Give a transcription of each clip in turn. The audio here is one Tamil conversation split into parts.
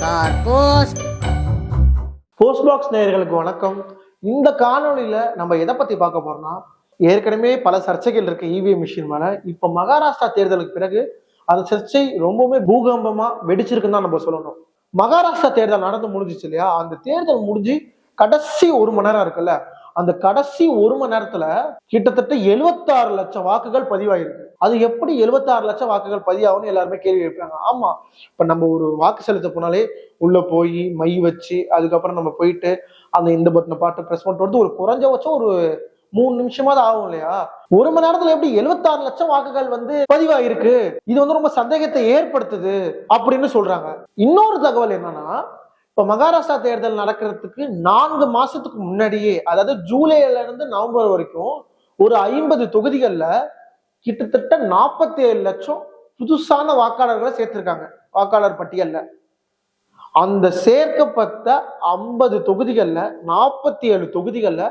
போஸ்ட் பாக்ஸ் நேயர்களுக்கு வணக்கம். இந்த காணொலியில நம்ம எதை பத்தி பார்க்க போறோம்னா ஏற்கனவே பல சர்ச்சைகள் இருக்கு இவிஎம் மிஷின் மேல. இப்ப மகாராஷ்டிரா தேர்தலுக்கு பிறகு அந்த சர்ச்சை ரொம்பவுமே பூகம்பமா வெடிச்சிருக்குன்னு தான் நம்ம சொல்லணும். மகாராஷ்டிரா தேர்தல் நடந்து முடிஞ்சிச்சு இல்லையா? அந்த தேர்தல் முடிஞ்சு கடைசி ஒரு மணி நேரம் இருக்குல்ல அந்த கடைசி ஒரு மணி நேரத்துல கிட்டத்தட்ட 76 லட்சம் வாக்குகள் பதிவாயிருக்கு. அது எப்படி 76 லட்சம் வாக்குகள் பதிவாகும்னு எல்லாருமே கேள்வி கேட்பாங்க. ஆமா இப்ப நம்ம ஒரு வாக்கு செலுத்த போனாலே உள்ள போய் மை வச்சு அதுக்கப்புறம் நம்ம போயிட்டு அந்த இந்த பட்டனை பாட்டு பிரஸ் பண்ணிட்டு வந்து ஒரு குறைஞ்சபட்சம் ஒரு மூணு நிமிஷமாவது ஆகும் இல்லையா? ஒரு மணி நேரத்துல எப்படி 76 லட்சம் வாக்குகள் வந்து பதிவாயிருக்கு? இது வந்து ரொம்ப சந்தேகத்தை ஏற்படுத்துது அப்படின்னு சொல்றாங்க. இன்னொரு தகவல் என்னன்னா இப்ப மகாராஷ்டிரா தேர்தல் நடக்கிறதுக்கு நான்கு மாசத்துக்கு முன்னாடியே அதாவது ஜூலைல இருந்து நவம்பர் வரைக்கும் ஒரு ஐம்பது தொகுதிகளில் கிட்டத்தட்ட நாற்பத்தி ஏழு லட்சம் புதுசான வாக்காளர்களை சேர்த்திருக்காங்க. வாக்காளர் பட்டியல்ல. அந்த சேர்க்கப்பட்ட ஐம்பது தொகுதிகள்ல நாற்பத்தி ஏழு தொகுதிகள்ல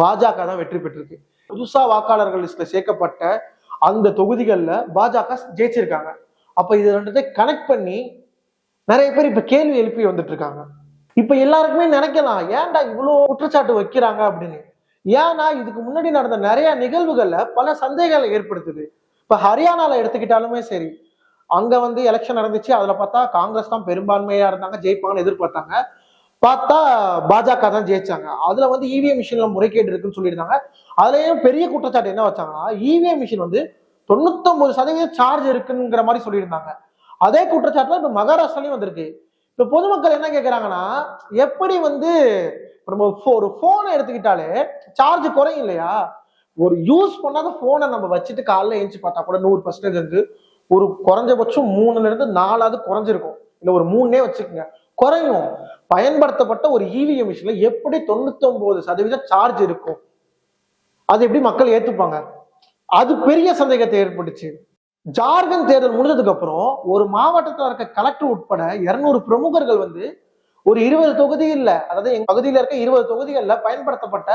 பாஜக தான் வெற்றி பெற்றிருக்கு. புதுசா வாக்காளர்கள் லிஸ்ட்ல சேர்க்கப்பட்ட அந்த தொகுதிகள்ல பாஜக ஜெயிச்சிருக்காங்க. அப்ப இது ரெண்டத்தை கனெக்ட் பண்ணி நிறைய பேர் இப்ப கேள்வி எழுப்பி வந்துட்டு இருக்காங்க. இப்ப எல்லாருக்குமே நினைக்கலாம் ஏன்டா இவ்வளவு குற்றச்சாட்டு வைக்கிறாங்க அப்படின்னு. ஏன்னா இதுக்கு முன்னாடி நடந்த நிறைய நிகழ்வுகள்ல பல சந்தேகங்களை ஏற்படுத்துது. இப்ப ஹரியானால எடுத்துக்கிட்டாலுமே சரி அங்க வந்து எலெக்ஷன் நடந்துச்சு அதுல பார்த்தா காங்கிரஸ் தான் பெரும்பான்மையா இருந்தாங்க ஜெயிப்பாங்கன்னு எதிர்பார்த்தாங்க. பார்த்தா பாஜக தான் ஜெயிச்சாங்க. அதுல வந்து இவிஎம் மிஷின்ல முறைகேடு இருக்குன்னு சொல்லியிருந்தாங்க. அதுலயும் பெரிய குற்றச்சாட்டு என்ன வச்சாங்கன்னா இவிஎம் மிஷின் வந்து தொண்ணூத்தொன்பது சதவீதம் சார்ஜ் இருக்குங்கிற மாதிரி சொல்லியிருந்தாங்க. அதே குற்றச்சாட்டுல இப்ப மகாராஷ்டிராலையும் வந்திருக்கு. இப்ப பொதுமக்கள் என்ன கேக்குறாங்கன்னா எப்படி வந்து நம்ம ஒரு போனை எடுத்துக்கிட்டாலே சார்ஜ் குறையும் இல்லையா? ஒரு யூஸ் பண்ணாத போனை நம்ம வச்சுட்டு காலைல எழுந்து பார்த்தா கூட நூறு பர்சன்டேஜ் இருந்து ஒரு குறைஞ்சபட்சம் மூணுல இருந்து நாலாவது குறைஞ்சிருக்கும். இல்ல ஒரு மூணே வச்சுக்கோங்க. குறையும். பயன்படுத்தப்பட்ட ஒரு இவிஎம் மிஷின்ல எப்படி தொண்ணூத்தி ஒன்பது சதவீதம் சார்ஜ் இருக்கும்? அது எப்படி மக்கள் ஏத்துப்பாங்க? அது பெரிய சந்தேகத்தை ஏற்பட்டுச்சு. ஜார்க்கண்ட் தேர்தல் முடிஞ்சதுக்கு அப்புறம் ஒரு மாவட்டத்தில் இருக்க கலெக்டர் உட்பட இருநூறு பிரமுகர்கள் வந்து ஒரு இருபது தொகுதி இல்லை அதாவது எங்க பகுதியில இருக்க இருபது தொகுதிகளில் பயன்படுத்தப்பட்ட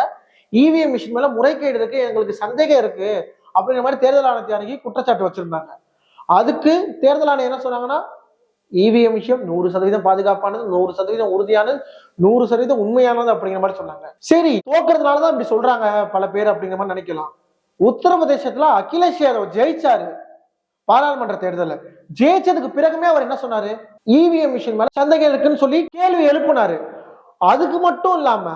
இவிஎம் மிஷின் மேல முறைகேடு இருக்கு எங்களுக்கு சந்தேகம் இருக்கு அப்படிங்கிற மாதிரி தேர்தல் ஆணையத்தை அணுகி குற்றச்சாட்டு வச்சிருந்தாங்க. அதுக்கு தேர்தல் ஆணையம் என்ன சொன்னாங்கன்னா இவிஎம் விஷயம் நூறு சதவீதம் பாதுகாப்பானது நூறு சதவீதம் உறுதியானது நூறு சதவீதம் உண்மையானது அப்படிங்கிற மாதிரி சொன்னாங்க. சரி தோக்குறதுனாலதான் இப்படி சொல்றாங்க பல பேர் அப்படிங்கிற மாதிரி நினைக்கலாம். உத்தரப்பிரதேசத்துல அகிலேஷ் யாதவ் ஜெயிச்சாரு. பாராளுமன்ற தேர்தலில். ஜெயிச்சதுக்கு பிறகுமே அவர் என்ன சொன்னாரு? இவிஎம் மிஷின் மேல சந்தேகம் இருக்குன்னு சொல்லி கேள்வி எழுப்பினாரு. அதுக்கு மட்டும் இல்லாம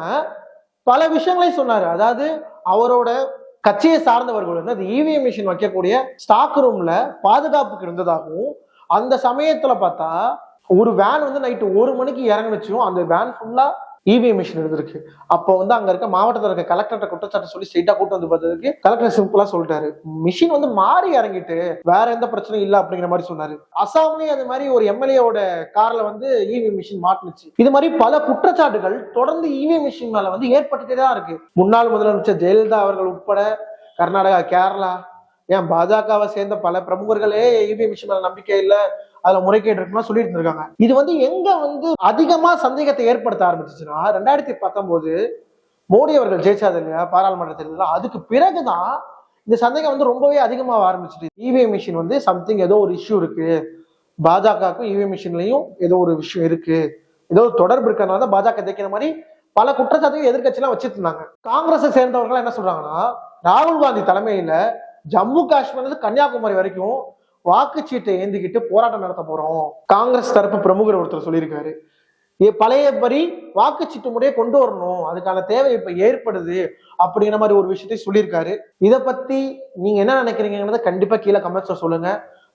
பல விஷயங்களையும் சொன்னாரு. அதாவது அவரோட கட்சியை சார்ந்தவர்கள் வந்து அந்த இவிஎம் மிஷின் வைக்கக்கூடிய ஸ்டாக் ரூம்ல பாதுகாப்புக்கு இருந்ததாகவும் அந்த சமயத்துல பார்த்தா ஒரு வேன் வந்து நைட்டு ஒரு மணிக்கு இறங்குனுச்சும் அந்த வேன் ஃபுல்லா இவிஎம் மிஷின் இருந்திருக்கு. அப்போ வந்து அங்க இருக்க மாவட்டத்தில் இருக்க கலெக்டர் குற்றச்சாட்டு சொல்லி ஸ்ட்ரெயிட்டா கூட்டு வந்து பார்த்ததுக்கு கலெக்டர் சிம்பிளா சொல்லிட்டாரு. மிஷின் வந்து மாறி இறங்கிட்டு வேற எந்த பிரச்சனையும் இல்ல அப்படிங்கிற மாதிரி சொன்னாரு. அசாம்லயே அது மாதிரி ஒரு எம்எல்ஏவோட கார்ல வந்து இவிஎம் மிஷின் மாட்டுனுச்சு. இது மாதிரி பல குற்றச்சாட்டுகள் தொடர்ந்து இவிஎம் மிஷின் மேல வந்து ஏற்பட்டுட்டே தான் இருக்கு. முன்னாள் முதலமைச்சர் ஜெயலலிதா அவர்கள் உட்பட கர்நாடகா கேரளா ஏன் பாஜகவை சேர்ந்த பல பிரமுகர்களே இவிஎம் மிஷின் மேல நம்பிக்கை இல்லை. அதுல முறைகேடு இருக்குன்னு சொல்லிட்டு இருந்திருக்காங்க இது வந்து எங்க வந்து அதிகமா சந்தேகத்தை ஏற்படுத்த ஆரம்பிச்சுச்சுன்னா ரெண்டாயிரத்தி பத்தொன்பது மோடி அவர்கள் ஜெயிச்சாது இல்லையா பாராளுமன்ற தேர்தலில் அதுக்கு பிறகுதான் இந்த சந்தேகம் வந்து ரொம்பவே அதிகமாக ஆரம்பிச்சிட்டு இவிஎம் மிஷின் வந்து சம்திங் ஏதோ ஒரு இஷ்யூ இருக்கு. பாஜகவுக்கும் இவிஎம் மிஷின்லையும் ஏதோ ஒரு விஷயம் இருக்கு. ஏதோ ஒரு தொடர்பு இருக்கிறதுனால தான் பாஜக தைக்கிற மாதிரி பல குற்றச்சாட்டுகள் எதிர்கட்சியெல்லாம் வச்சிட்டு இருந்தாங்க. காங்கிரஸை சேர்ந்தவர்கள் என்ன சொல்றாங்கன்னா ராகுல் காந்தி தலைமையில ஜம்மு காஷ்மீர்ல இருந்து கன்னியாகுமரி வரைக்கும் வாக்குச்சீட்டை ஏந்திக்கிட்டு போராட்டம் நடத்த போறோம். காங்கிரஸ் தரப்பு பிரமுகர் ஒருத்தர் சொல்லியிருக்காரு. பழையபடி வாக்குச்சீட்டு முறையை கொண்டு வரணும். அதுக்கான தேவை இப்ப ஏற்படுது அப்படிங்கிற மாதிரி ஒரு விஷயத்தை சொல்லியிருக்காரு. இதை பத்தி நீங்க என்ன நினைக்கிறீங்கிறத கண்டிப்பா கீழே கமெண்ட்ஸ்ல சொல்லுங்க.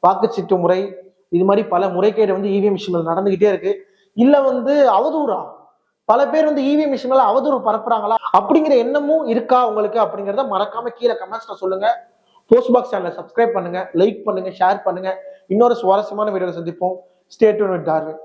வாக்குச்சீட்டு முறை இது மாதிரி பல முறைகேடு வந்து இவிஎம் மிஷின் நடந்துகிட்டே இருக்கு. இல்ல வந்து அவதூறா? பல பேர் வந்து இவிஎம் மிஷின் அவதூறு பரப்புறாங்களா? அப்படிங்கிற எண்ணமும் இருக்கா உங்களுக்கு அப்படிங்கறத மறக்காம கீழே கமெண்ட்ஸ்ல சொல்லுங்க. போஸ்ட் பாக்ஸ் சேனலை சப்ஸ்கிரைப் பண்ணுங்க லைக் பண்ணுங்க ஷேர் பண்ணுங்க. இன்னொரு சுவாரஸ்யமான வீடியோவில் சந்திப்போம். State Darwin